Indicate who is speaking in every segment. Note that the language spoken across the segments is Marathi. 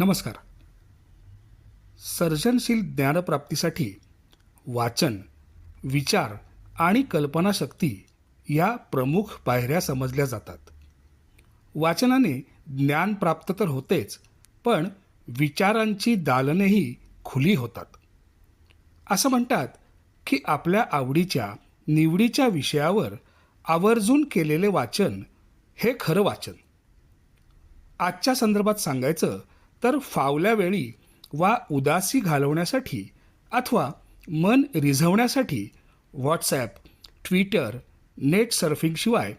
Speaker 1: नमस्कार. सर्जनशील ज्ञानप्राप्तीसाठी वाचन विचार आणि कल्पनाशक्ती या प्रमुख पायऱ्या समजल्या जातात. वाचनाने ज्ञान प्राप्त तर होतेच पण विचारांची दालनेही खुली होतात. असं म्हणतात की आपल्या आवडीच्या निवडीच्या विषयावर आवर्जून केलेले वाचन हे खरं वाचन. आजच्या संदर्भात सांगायचं तर फावल्या वेळी वा उदासी घालवण्यासाठी अथवा मन रिझवण्यासाठी व्हॉट्सॲप ट्विटर नेट सर्फिंगशिवाय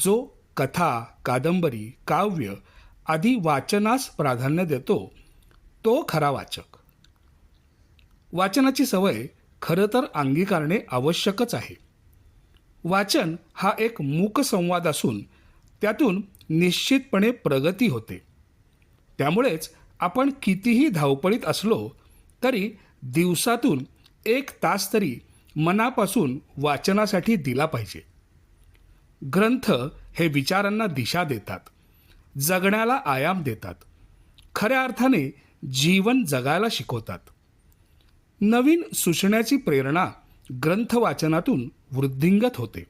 Speaker 1: जो कथा कादंबरी काव्य आदी वाचनास प्राधान्य देतो तो खरा वाचक. वाचनाची सवय खरं तर अंगीकारणे आवश्यकच आहे. वाचन हा एक मूक संवाद असून त्यातून निश्चितपणे प्रगती होते. त्यामुळेच आपण कितीही धावपळीत असलो तरी दिवसातून एक तास तरी मनापासून वाचनासाठी दिला पाहिजे. ग्रंथ हे विचारांना दिशा देतात जगण्याला आयाम देतात खऱ्या अर्थाने जीवन जगायला शिकवतात. नवीन सुचण्याची प्रेरणा ग्रंथ वाचनातून वृद्धिंगत होते.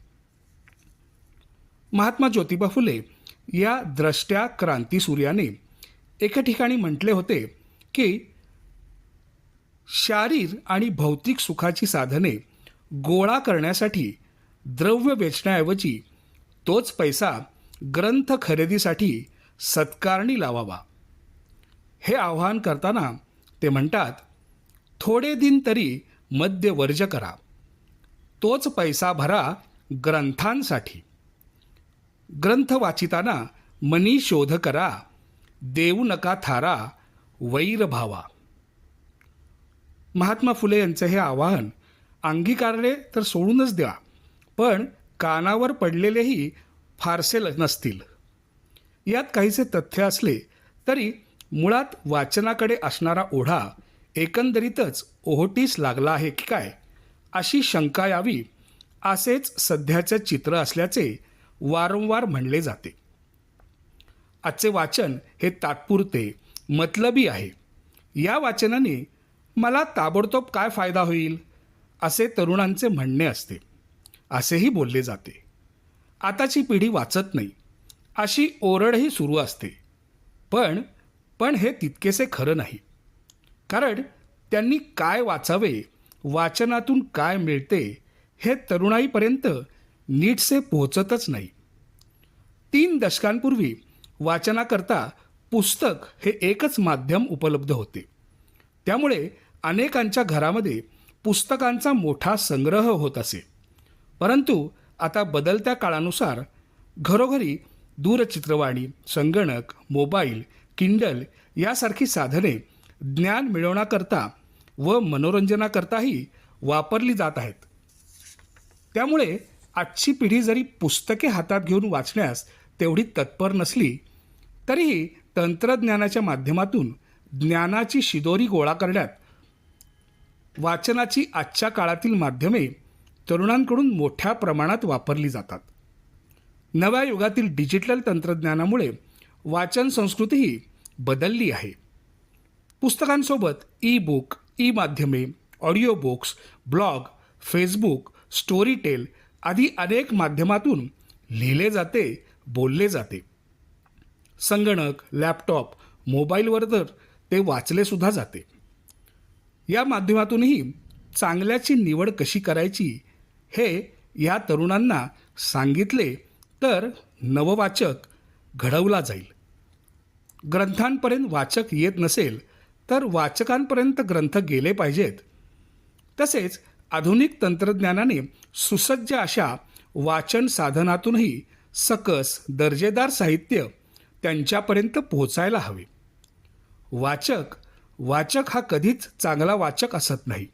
Speaker 1: महात्मा ज्योतिबा फुले या द्रष्ट्या क्रांतीसूर्याने एका ठिकाणी म्हटले होते की शारीर आणि भौतिक सुखाची साधने गोळा करण्यासाठी द्रव्य वेचण्याऐवजी तोच पैसा ग्रंथ खरेदीसाठी सत्कारणी लावावा. हे आवाहन करताना ते म्हणतात थोडे दिन तरी मद्य वर्ज करा. तोच पैसा भरा ग्रंथांसाठी. ग्रंथ वाचिताना मनी शोध करा. देऊ नका थारा वैर भावा. महात्मा फुले यांचं हे आवाहन अंगीकारले तर सोडूनच द्या पण कानावर पडलेलेही फारसे ल- नसतील. यात काहीसे तथ्य असले तरी मुळात वाचनाकडे असणारा ओढा एकंदरीतच ओहोटीस लागला आहे की काय अशी शंका यावी असेच सध्याचे चित्र असल्याचे वारंवार म्हणले जाते. आजचे वाचन हे तात्पुरते मतलबी आहे. या वाचनाने मला ताबडतोब काय फायदा होईल असे तरुणांचे म्हणणे असते. असेही बोलले जाते. आताची पिढी वाचत नाही. अशी ओरडही सुरू असते. पण पण हे तितकेसे खरं नाही. कारण त्यांनी काय वाचावे वाचनातून काय मिळते हे तरुणाईपर्यंत नीटसे पोहोचतच नाही. तीन दशकांपूर्वी वाचनाकरता पुस्तक हे एकच माध्यम उपलब्ध होते. त्यामुळे अनेकांच्या घरामध्ये पुस्तकांचा मोठा संग्रह होत असे. परंतु आता बदलत्या काळानुसार घरोघरी दूरचित्रवाणी संगणक मोबाईल किंडल यासारखी साधने ज्ञान मिळवण्याकरता व मनोरंजनाकरताही वापरली जात आहेत. त्यामुळे आजची पिढी जरी पुस्तके हातात घेऊन वाचण्यास तेवढी तत्पर नसली तरीही तंत्रज्ञानाच्या माध्यमातून ज्ञानाची शिदोरी गोळा करण्यात वाचनाची आजच्या काळातील माध्यमे तरुणांकडून मोठ्या प्रमाणात वापरली जातात. नव्या युगातील डिजिटल तंत्रज्ञानामुळे वाचन संस्कृतीही बदलली आहे. पुस्तकांसोबत ई बुक ई माध्यमे audio books blog Facebook Storytel आदी अनेक माध्यमातून लिहिले जाते बोलले जाते. संगणक लॅपटॉप मोबाईलवर तर ते वाचलेसुद्धा जाते. या माध्यमातूनही चांगल्याची निवड कशी करायची हे या तरुणांना सांगितले तर नववाचक घडवला जाईल. ग्रंथांपर्यंत वाचक येत नसेल तर वाचकांपर्यंत ग्रंथ गेले पाहिजेत. तसेच आधुनिक तंत्रज्ञानाने सुसज्ज अशा वाचन साधनातूनही सकस दर्जेदार साहित्य त्यांच्यापर्यंत पोहोचायला हवे. वाचक वाचक हा कधीच चांगला वाचक असत नाही.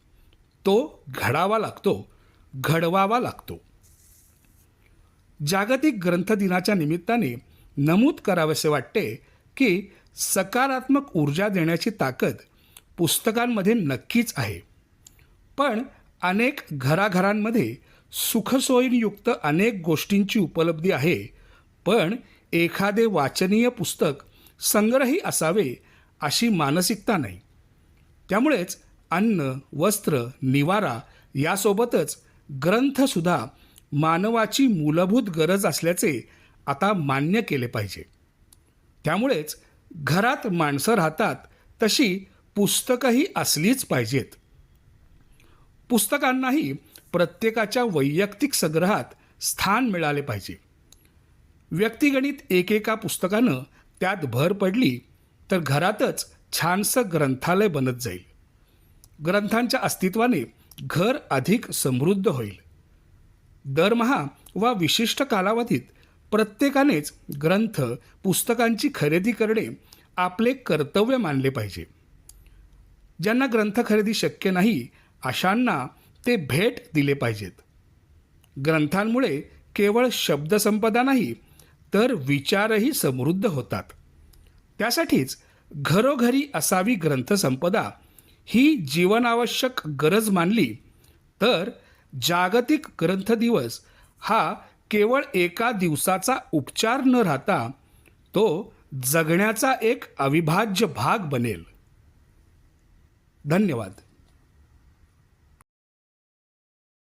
Speaker 1: तो घडावा लागतो घडवावा लागतो. जागतिक ग्रंथ दिनाच्या निमित्ताने नमूद करावेसे वाटते की सकारात्मक ऊर्जा देण्याची ताकद पुस्तकांमध्ये नक्कीच आहे. पण अनेक घराघरांमध्ये सुखसोयीयुक्त अनेक गोष्टींची उपलब्धी आहे पण एखादे वाचनीय पुस्तक संग्रही असावे अशी मानसिकता नाही. त्यामुळेच अन्न वस्त्र निवारा यासोबतच ग्रंथसुद्धा मानवाची मूलभूत गरज असल्याचे आता मान्य केले पाहिजे. त्यामुळेच घरात माणसं राहतात तशी पुस्तकंही असलीच पाहिजेत. पुस्तकांनाही प्रत्येकाच्या वैयक्तिक संग्रहात स्थान मिळाले पाहिजे. व्यक्तिगणित एकेका पुस्तकानं त्यात भर पडली तर घरातच छानसं ग्रंथालय बनत जाईल. ग्रंथांच्या अस्तित्वाने घर अधिक समृद्ध होईल. दरमहा वा विशिष्ट कालावधीत प्रत्येकानेच ग्रंथ पुस्तकांची खरेदी करणे आपले कर्तव्य मानले पाहिजे. ज्यांना ग्रंथ खरेदी शक्य नाही अशांना ते भेट दिले पाहिजेत. ग्रंथांमुळे केवळ शब्दसंपदा नाही तर विचारही समृद्ध होतात. त्यासाठीच घरोघरी असावी ग्रंथसंपदा ही जीवनावश्यक गरज मानली तर जागतिक ग्रंथ दिवस हा केवळ एका दिवसाचा उपचार न राहता तो जगण्याचा एक अविभाज्य भाग बनेल. धन्यवाद.